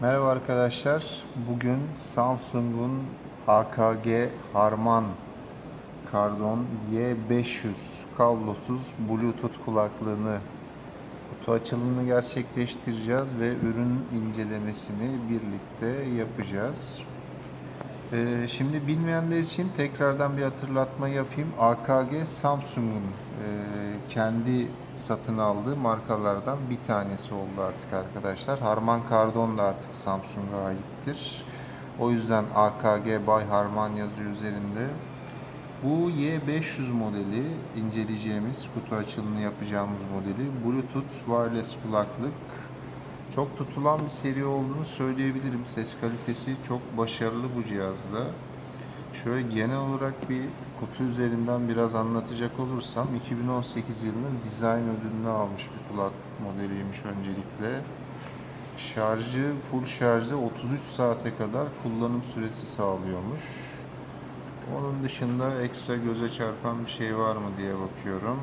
Merhaba arkadaşlar. Bugün Samsung'un AKG Harman Kardon Y500 kablosuz Bluetooth kulaklığını kutu açılımını gerçekleştireceğiz ve ürün incelemesini birlikte yapacağız. Ee, şimdi bilmeyenler için tekrardan bir hatırlatma yapayım. AKG Samsung'un e, kendi satın aldığı markalardan bir tanesi oldu artık arkadaşlar. Harman Kardon da artık Samsung'a aittir. O yüzden AKG Bay Harman yazıyor üzerinde. Bu Y500 modeli inceleyeceğimiz, kutu açılımını yapacağımız modeli Bluetooth wireless kulaklık çok tutulan bir seri olduğunu söyleyebilirim. Ses kalitesi çok başarılı bu cihazda. Şöyle genel olarak bir kutu üzerinden biraz anlatacak olursam 2018 yılının design ödülünü almış bir kulaklık modeliymiş öncelikle. Şarjı full şarjda 33 saate kadar kullanım süresi sağlıyormuş. Onun dışında ekstra göze çarpan bir şey var mı diye bakıyorum.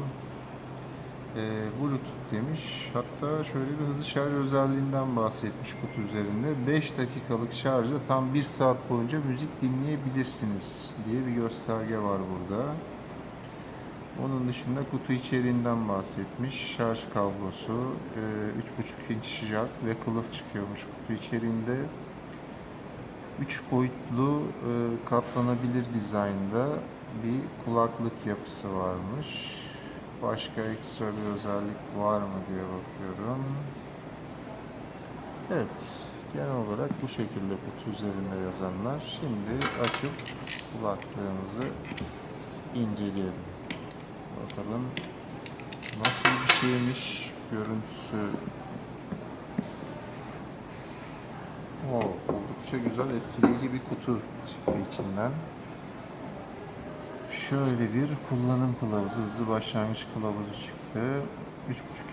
Ee, Bluetooth demiş. Hatta şöyle bir hızlı şarj özelliğinden bahsetmiş kutu üzerinde. 5 dakikalık şarjda tam 1 saat boyunca müzik dinleyebilirsiniz diye bir gösterge var burada. Onun dışında kutu içeriğinden bahsetmiş. Şarj kablosu, e, 3.5 inç jack ve kılıf çıkıyormuş kutu içeriğinde. 3 boyutlu e, katlanabilir dizaynda bir kulaklık yapısı varmış. Başka ekstra bir özellik var mı diye bakıyorum. Evet, genel olarak bu şekilde kutu üzerinde yazanlar. Şimdi açıp kulaklığımızı inceleyelim. Bakalım nasıl bir şeymiş görüntüsü. Oo, oldukça güzel, etkileyici bir kutu çıktı içinden. Şöyle bir kullanım kılavuzu, hızlı başlangıç kılavuzu çıktı.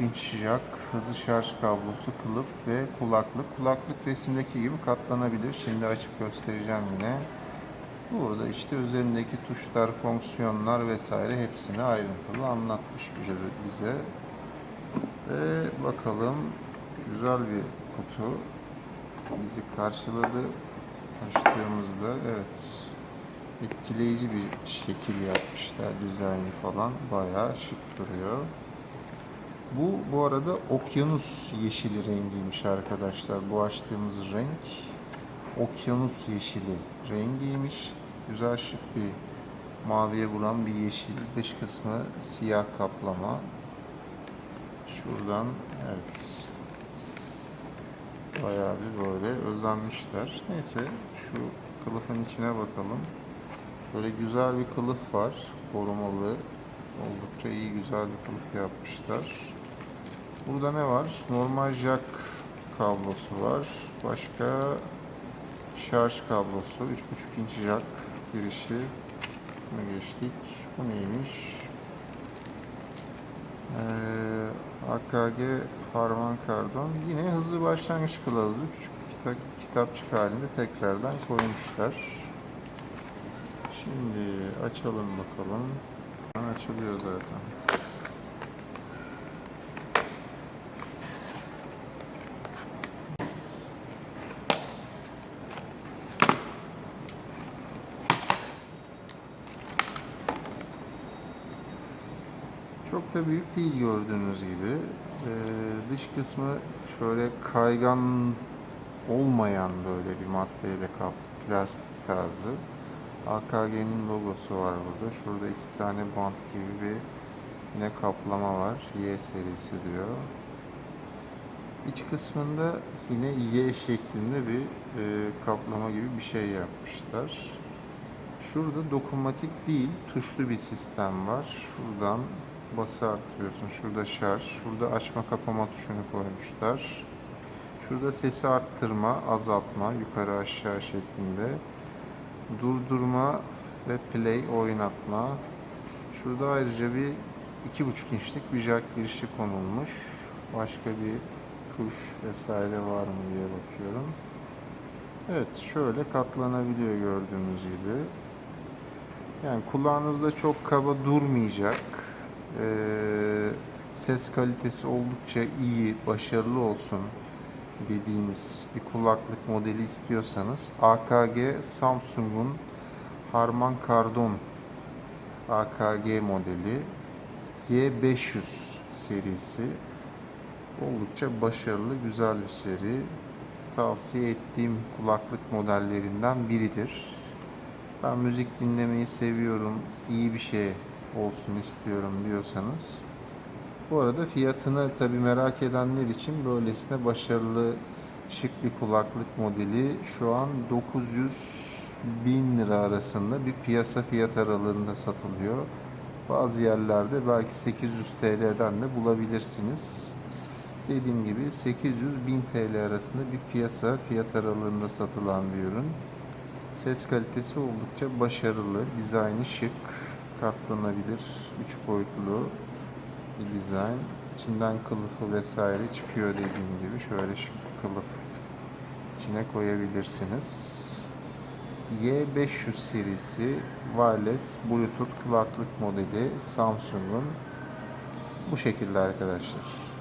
3.5 inç jack, hızlı şarj kablosu, kılıf ve kulaklık. Kulaklık resimdeki gibi katlanabilir. Şimdi açıp göstereceğim yine. Burada işte üzerindeki tuşlar, fonksiyonlar vesaire hepsini ayrıntılı anlatmış bize-. Ve bakalım güzel bir kutu bizi karşıladı. Açtığımızda evet etkileyici bir şekil yapmışlar. Dizaynı falan bayağı şık duruyor. Bu bu arada okyanus yeşili rengiymiş arkadaşlar. Bu açtığımız renk okyanus yeşili rengiymiş. Güzel şık bir maviye vuran bir yeşil. Dış kısmı siyah kaplama. Şuradan evet bayağı bir böyle özenmişler. Neyse şu kılıfın içine bakalım. Şöyle güzel bir kılıf var. Korumalı. Oldukça iyi güzel bir kılıf yapmışlar. Burada ne var? Normal jack kablosu var. Başka şarj kablosu. 3.5 inç jack girişi. Buna geçtik. Bu neymiş? Ee, AKG Harman Kardon. Yine hızlı başlangıç kılavuzu. Küçük kitap, kitapçık halinde tekrardan koymuşlar. Şimdi açalım bakalım. Açılıyor zaten. Çok da büyük değil gördüğünüz gibi. Ee, dış kısmı şöyle kaygan olmayan böyle bir maddeyle kaplı plastik tarzı. AKG'nin logosu var burada. Şurada iki tane bant gibi bir yine kaplama var. Y serisi diyor. İç kısmında yine Y şeklinde bir e, kaplama gibi bir şey yapmışlar. Şurada dokunmatik değil, tuşlu bir sistem var. Şuradan bası arttırıyorsun. Şurada şarj, şurada açma kapama tuşunu koymuşlar. Şurada sesi arttırma, azaltma, yukarı aşağı şeklinde. Durdurma ve play oynatma. Şurada ayrıca bir iki buçuk inçlik bir jack girişi konulmuş. Başka bir tuş vesaire var mı diye bakıyorum. Evet şöyle katlanabiliyor gördüğünüz gibi. Yani kulağınızda çok kaba durmayacak. Ee, ses kalitesi oldukça iyi, başarılı olsun dediğimiz bir kulaklık modeli istiyorsanız AKG Samsung'un Harman Kardon AKG modeli Y500 serisi oldukça başarılı güzel bir seri tavsiye ettiğim kulaklık modellerinden biridir. Ben müzik dinlemeyi seviyorum, iyi bir şey olsun istiyorum diyorsanız. Bu arada fiyatını tabi merak edenler için böylesine başarılı şık bir kulaklık modeli şu an 900 bin lira arasında bir piyasa fiyat aralığında satılıyor. Bazı yerlerde belki 800 TL'den de bulabilirsiniz. Dediğim gibi 800-1000 TL arasında bir piyasa fiyat aralığında satılan bir ürün. Ses kalitesi oldukça başarılı, dizaynı şık, katlanabilir, 3 boyutlu bir dizayn. İçinden kılıfı vesaire çıkıyor dediğim gibi. Şöyle şık kılıf içine koyabilirsiniz. Y500 serisi wireless Bluetooth kulaklık modeli Samsung'un bu şekilde arkadaşlar.